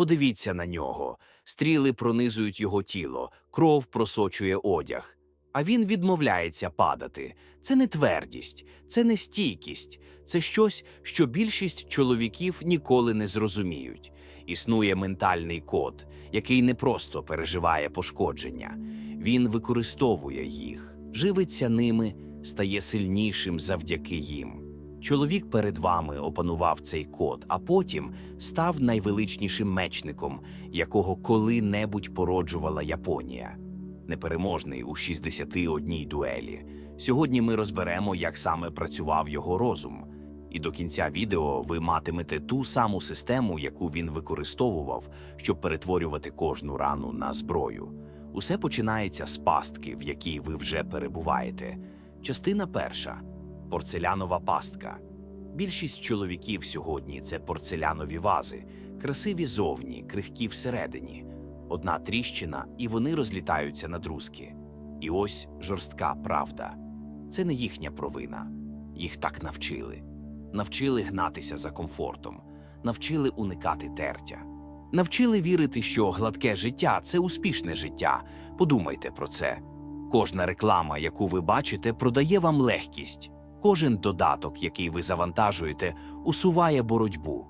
Подивіться на нього. Стріли пронизують його тіло, кров просочує одяг. А він відмовляється падати. Це не твердість, це не стійкість, це щось, що більшість чоловіків ніколи не зрозуміють. Існує ментальний код, який не просто переживає пошкодження. Він використовує їх, живиться ними, стає сильнішим завдяки їм. Чоловік перед вами опанував цей код, а потім став найвеличнішим мечником, якого коли-небудь породжувала Японія. Непереможний у 61 дуелі. Сьогодні ми розберемо, як саме працював його розум. І до кінця відео ви матимете ту саму систему, яку він використовував, щоб перетворювати кожну рану на зброю. Усе починається з пастки, в якій ви вже перебуваєте. Частина перша порцелянова пастка. Більшість чоловіків сьогодні це порцелянові вази, красиві зовні, крихкі всередині. Одна тріщина, і вони розлітаються на друзки. І ось жорстка правда. Це не їхня провина. Їх так навчили. Навчили гнатися за комфортом, навчили уникати тертя. Навчили вірити, що гладке життя це успішне життя. Подумайте про це. Кожна реклама, яку ви бачите, продає вам легкість. Кожен додаток, який ви завантажуєте, усуває боротьбу.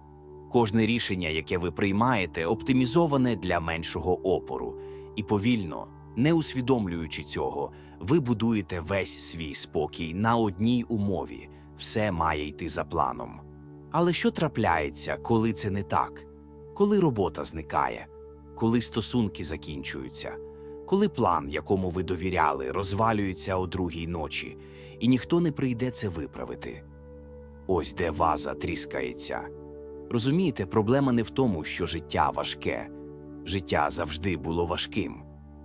Кожне рішення, яке ви приймаєте, оптимізоване для меншого опору. І повільно, не усвідомлюючи цього, ви будуєте весь свій спокій на одній умові все має йти за планом. Але що трапляється, коли це не так? Коли робота зникає, коли стосунки закінчуються, коли план, якому ви довіряли, розвалюється о другій ночі, і ніхто не прийде це виправити. Ось де ваза тріскається. Розумієте, проблема не в тому, що життя важке. Життя завжди було важким.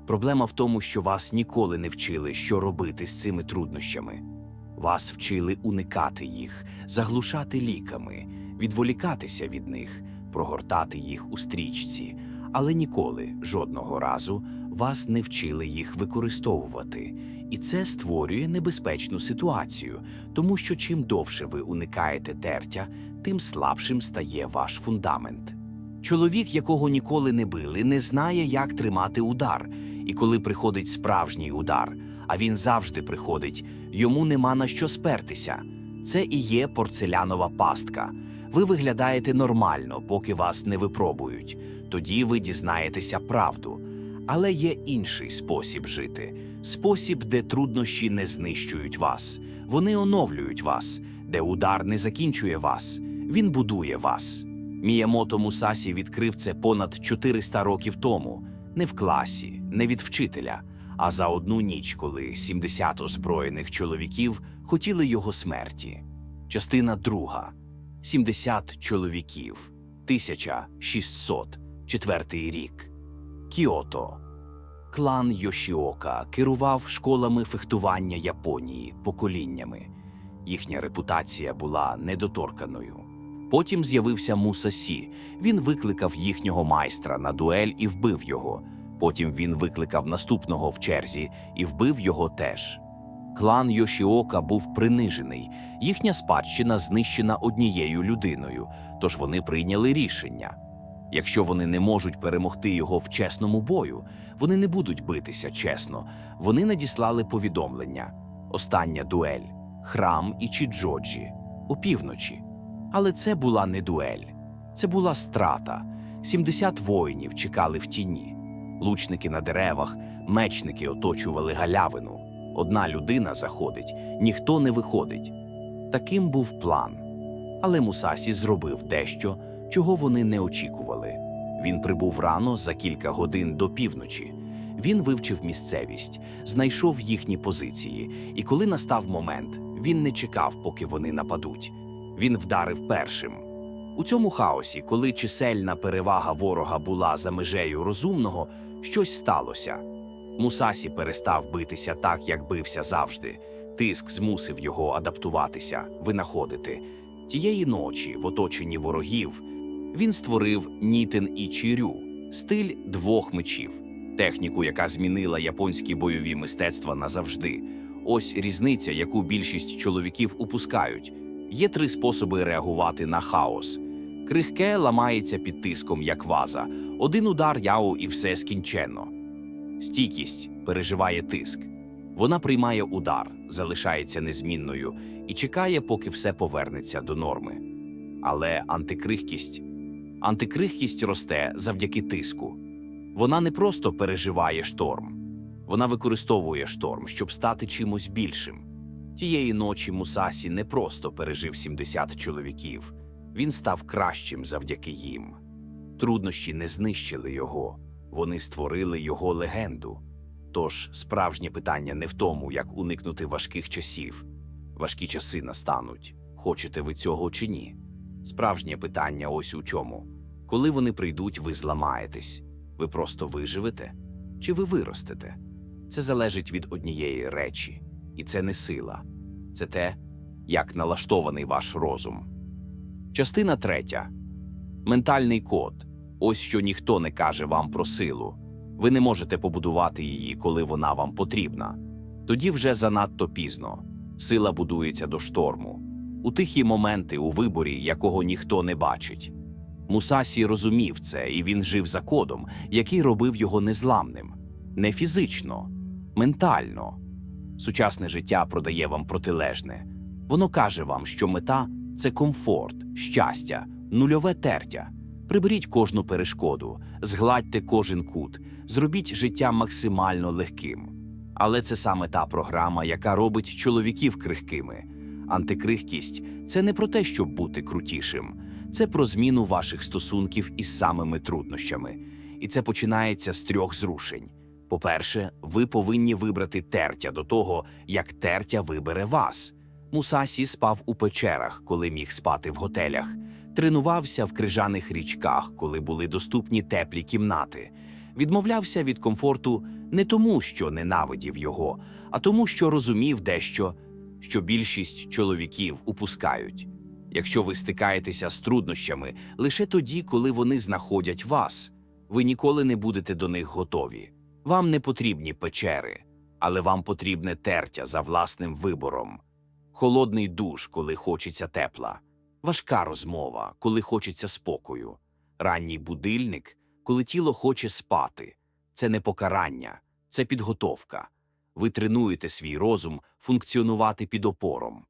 Проблема в тому, що вас ніколи не вчили, що робити з цими труднощами. Вас вчили уникати їх, заглушати ліками, відволікатися від них, прогортати їх у стрічці, але ніколи, жодного разу, вас не вчили їх використовувати. І це створює небезпечну ситуацію, тому що чим довше ви уникаєте тертя, тим слабшим стає ваш фундамент. Чоловік, якого ніколи не били, не знає, як тримати удар, і коли приходить справжній удар, а він завжди приходить, йому нема на що спертися. Це і є порцелянова пастка. Ви виглядаєте нормально, поки вас не випробують. Тоді ви дізнаєтеся правду. Але є інший спосіб жити спосіб, де труднощі не знищують вас. Вони оновлюють вас, де удар не закінчує вас, він будує вас. Міямото Мусасі відкрив це понад 400 років тому, не в класі, не від вчителя, а за одну ніч, коли 70 озброєних чоловіків хотіли його смерті. Частина друга 70 чоловіків, 1600, четвертий рік. Кіото. Клан Йошіока керував школами фехтування Японії поколіннями. Їхня репутація була недоторканою. Потім з'явився Мусасі. Він викликав їхнього майстра на дуель і вбив його. Потім він викликав наступного в черзі і вбив його теж. Клан Йошіока був принижений, їхня спадщина знищена однією людиною, тож вони прийняли рішення. Якщо вони не можуть перемогти його в чесному бою, вони не будуть битися чесно. Вони надіслали повідомлення: остання дуель, храм і Чіджоджі опівночі. Але це була не дуель, це була страта. 70 воїнів чекали в тіні. Лучники на деревах, мечники оточували галявину. Одна людина заходить, ніхто не виходить. Таким був план. Але Мусасі зробив дещо, чого вони не очікували. Він прибув рано за кілька годин до півночі. Він вивчив місцевість, знайшов їхні позиції, і коли настав момент, він не чекав, поки вони нападуть. Він вдарив першим. У цьому хаосі, коли чисельна перевага ворога була за межею розумного, щось сталося. Мусасі перестав битися так, як бився завжди. Тиск змусив його адаптуватися, винаходити. Тієї ночі, в оточенні ворогів, він створив Нітен і Чірю стиль двох мечів, техніку, яка змінила японські бойові мистецтва назавжди. Ось різниця, яку більшість чоловіків упускають. Є три способи реагувати на хаос. Крихке ламається під тиском, як ваза. Один удар яу і все скінчено. Стійкість переживає тиск. Вона приймає удар, залишається незмінною і чекає, поки все повернеться до норми. Але антикрихкість антикрихкість росте завдяки тиску. Вона не просто переживає шторм, вона використовує шторм, щоб стати чимось більшим. Тієї ночі Мусасі не просто пережив 70 чоловіків, він став кращим завдяки їм. Труднощі не знищили його, вони створили його легенду. Тож справжнє питання не в тому, як уникнути важких часів. Важкі часи настануть. Хочете ви цього чи ні? Справжнє питання ось у чому. Коли вони прийдуть, ви зламаєтесь. Ви просто виживете чи ви виростете? Це залежить від однієї речі, і це не сила, це те, як налаштований ваш розум. Частина третя. Ментальний код. Ось що ніхто не каже вам про силу. Ви не можете побудувати її, коли вона вам потрібна. Тоді вже занадто пізно. Сила будується до шторму. У тихі моменти у виборі, якого ніхто не бачить. Мусасі розумів це, і він жив за кодом, який робив його незламним. Не фізично, ментально. Сучасне життя продає вам протилежне. Воно каже вам, що мета це комфорт, щастя, нульове тертя. Приберіть кожну перешкоду, згладьте кожен кут, зробіть життя максимально легким. Але це саме та програма, яка робить чоловіків крихкими. Антикрихкість це не про те, щоб бути крутішим, це про зміну ваших стосунків із самими труднощами. І це починається з трьох зрушень. По-перше, ви повинні вибрати тертя до того, як тертя вибере вас. Мусасі спав у печерах, коли міг спати в готелях, тренувався в крижаних річках, коли були доступні теплі кімнати, відмовлявся від комфорту не тому, що ненавидів його, а тому, що розумів дещо, що більшість чоловіків упускають. Якщо ви стикаєтеся з труднощами лише тоді, коли вони знаходять вас, ви ніколи не будете до них готові. Вам не потрібні печери, але вам потрібне тертя за власним вибором. Холодний душ, коли хочеться тепла, важка розмова, коли хочеться спокою, ранній будильник, коли тіло хоче спати. Це не покарання, це підготовка. Ви тренуєте свій розум функціонувати під опором.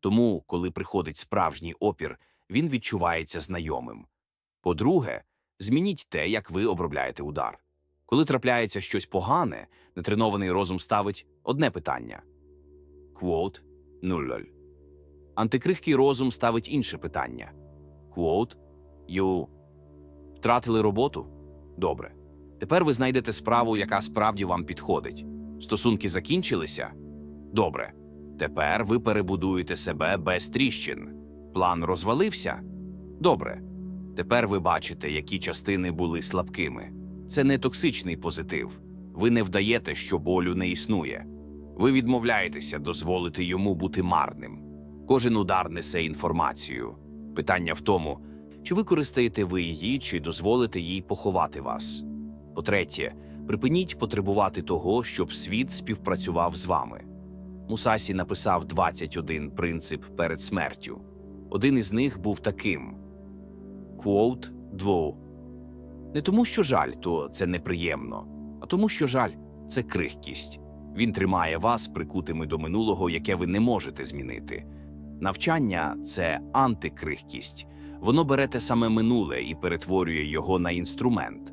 Тому, коли приходить справжній опір, він відчувається знайомим. По-друге, змініть те, як ви обробляєте удар. Коли трапляється щось погане, нетренований розум ставить одне питання. Квот нуль. Антикрихкий розум ставить інше питання. Квот ю. Втратили роботу? Добре. Тепер ви знайдете справу, яка справді вам підходить. Стосунки закінчилися? Добре. Тепер ви перебудуєте себе без тріщин. План розвалився? Добре. Тепер ви бачите, які частини були слабкими. Це не токсичний позитив. Ви не вдаєте, що болю не існує. Ви відмовляєтеся дозволити йому бути марним. Кожен удар несе інформацію. Питання в тому, чи використаєте ви її, чи дозволите їй поховати вас. По-третє, припиніть потребувати того, щоб світ співпрацював з вами. Мусасі написав 21 принцип перед смертю. Один із них був таким: Квоут 2. Не тому, що жаль, то це неприємно, а тому, що жаль це крихкість. Він тримає вас прикутими до минулого, яке ви не можете змінити. Навчання це антикрихкість. Воно бере те саме минуле і перетворює його на інструмент.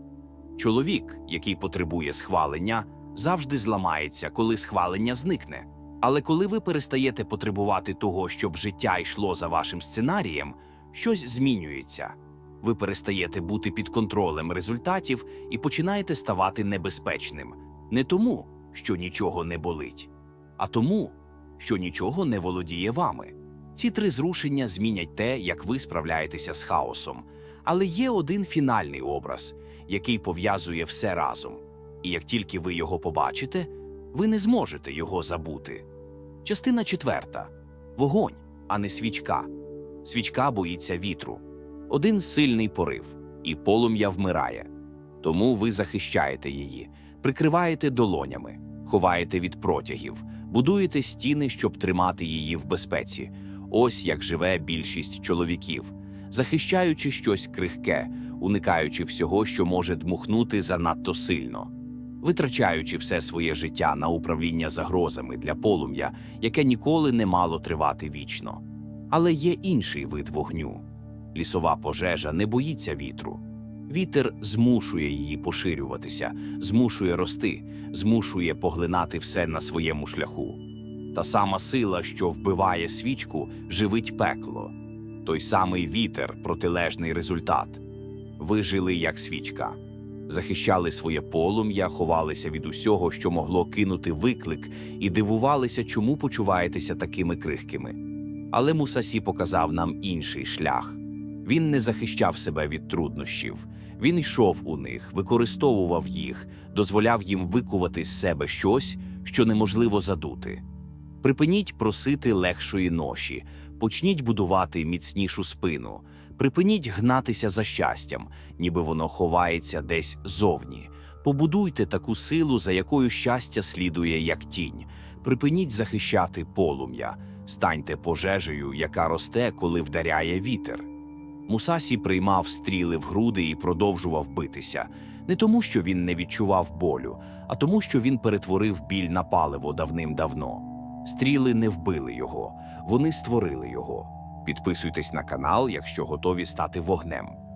Чоловік, який потребує схвалення, завжди зламається, коли схвалення зникне. Але коли ви перестаєте потребувати того, щоб життя йшло за вашим сценарієм, щось змінюється. Ви перестаєте бути під контролем результатів і починаєте ставати небезпечним не тому, що нічого не болить, а тому, що нічого не володіє вами. Ці три зрушення змінять те, як ви справляєтеся з хаосом. Але є один фінальний образ, який пов'язує все разом. І як тільки ви його побачите, ви не зможете його забути. Частина четверта вогонь, а не свічка. Свічка боїться вітру. Один сильний порив, і полум'я вмирає. Тому ви захищаєте її, прикриваєте долонями, ховаєте від протягів, будуєте стіни, щоб тримати її в безпеці. Ось як живе більшість чоловіків. захищаючи щось крихке, уникаючи всього, що може дмухнути занадто сильно, витрачаючи все своє життя на управління загрозами для полум'я, яке ніколи не мало тривати вічно. Але є інший вид вогню. Лісова пожежа не боїться вітру. Вітер змушує її поширюватися, змушує рости, змушує поглинати все на своєму шляху. Та сама сила, що вбиває свічку, живить пекло. Той самий вітер протилежний результат. Ви жили як свічка, захищали своє полум'я, ховалися від усього, що могло кинути виклик, і дивувалися, чому почуваєтеся такими крихкими. Але Мусасі показав нам інший шлях. Він не захищав себе від труднощів. Він йшов у них, використовував їх, дозволяв їм викувати з себе щось, що неможливо задути. Припиніть просити легшої ноші, почніть будувати міцнішу спину, припиніть гнатися за щастям, ніби воно ховається десь зовні. Побудуйте таку силу, за якою щастя слідує як тінь. Припиніть захищати полум'я, станьте пожежею, яка росте, коли вдаряє вітер. Мусасі приймав стріли в груди і продовжував битися, не тому, що він не відчував болю, а тому, що він перетворив біль на паливо давним-давно. Стріли не вбили його, вони створили його. Підписуйтесь на канал, якщо готові стати вогнем.